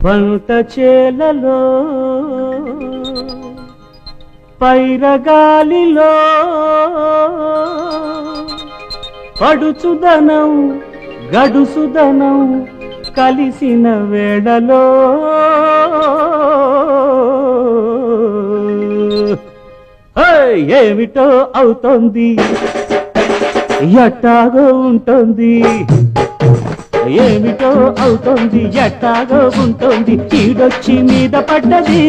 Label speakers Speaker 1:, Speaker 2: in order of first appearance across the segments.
Speaker 1: పంట చేలలో పైరగాలిలో పడుచుదనం గడుసుదనం కలిసిన వేడలో ఏమిటో అవుతోంది? ఎట్టాగో ఉంటుంది? ఏమిటో అవుతోంది ఎట్టాగో ఉంటుంది. ఈడొచ్చి మీద పడ్డది.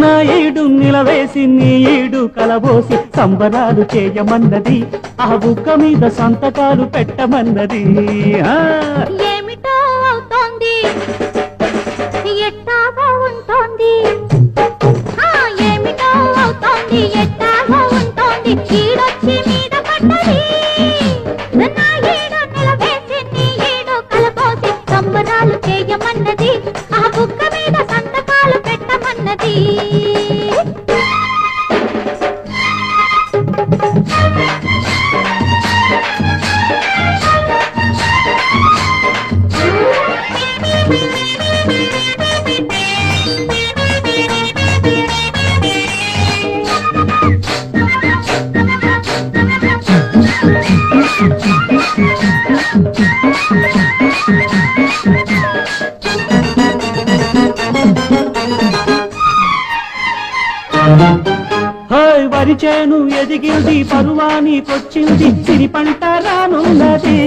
Speaker 1: నా ఏడు నిలవేసి నీ ఏడు కలబోసి సంబరాలు చేయమన్నది. ఆ బుక్క మీద సంతకాలు పెట్టమన్నది.
Speaker 2: ఏమిటో అవుతోంది? ఎట్టాగో ఉంటోంది. ఏమిటో అవుతోంది? ఎట్టాగో ఉంటోంది?
Speaker 1: పరిచయను చేను ఎదిగింది పరువానికొచ్చింది సిరి పంట రానున్నది.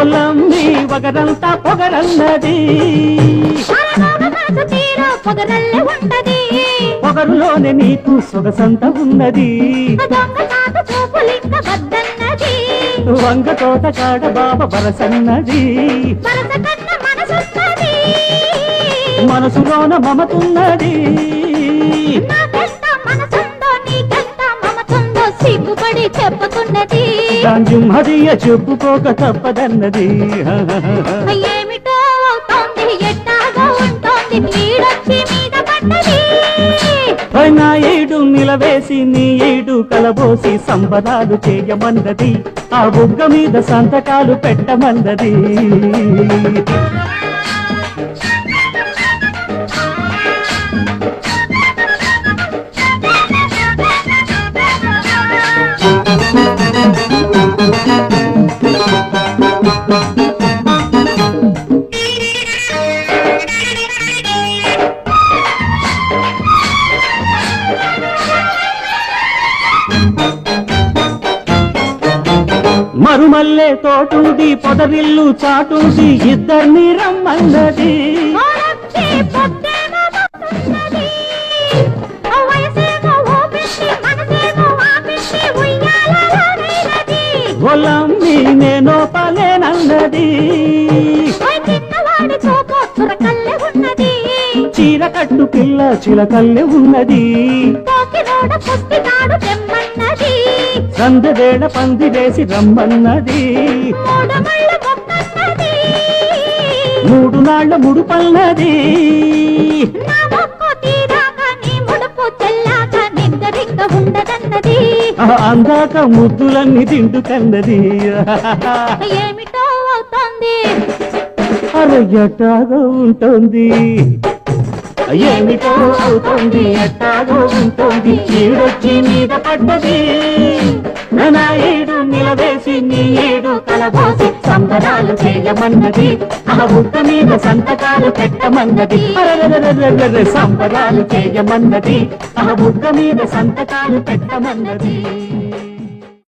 Speaker 2: ఒలంది చెమటంట
Speaker 1: వగరంతా పొగరన్నది.
Speaker 2: పొగరల్లే
Speaker 1: పొగరులోనే నీకు సొగసంత ఉన్నది. వంగ తోట కాడ బాబ బరసన్నది
Speaker 2: వరస కన్న మనసున్నది.
Speaker 1: మనసులోన మమతున్నది.
Speaker 2: సిగ్గుపడి చెప్పుకున్నది
Speaker 1: చెప్పుకోక తప్పదన్నది.
Speaker 2: చేసి
Speaker 1: నీ ఏడు కలబోసి సంబరాలు చేయమన్నది ఆ బుగ్గ మీద సంతకాలు పెట్టమన్నది మరుమల్లే తోటుంది పొదరిల్లు చాటుంది ఇద్దరిని రమ్మన్నది. ఒలమ్మి నేను పలేనన్నది. చీర కట్టు పిల్ల చిలకల్లె ఉన్నది. సందవేళ పంది వేసి రమ్మన్నది.
Speaker 2: మూడు ముళ్ళు మొక్కన్నది.
Speaker 1: మూడు నాళ్ళ ముడుపన్నది
Speaker 2: నా మొక్కు తీరాక నీ ముడుపు చెల్లాక నిద్దరింక ఉండదన్నది.
Speaker 1: ఆ అందాక ముద్దులన్నీ
Speaker 2: ఏమిటో అవుతోంది?
Speaker 1: అరయ్యటాగా ఉంటుంది. ఏమిటో అవుతుంది? ఎట్టాగో ఉంటుంది. ఈడొచ్చి మీద పడ్డది. నీ ఏడు కలబోసి సంబరాలు చేయమన్నది. ఆ బుక్క మీద సంతకాలు పెట్టమన్నది. సంబరాలు చేయమన్నది. ఆ బుక్క మీద సంతకాలు పెట్టమన్నది.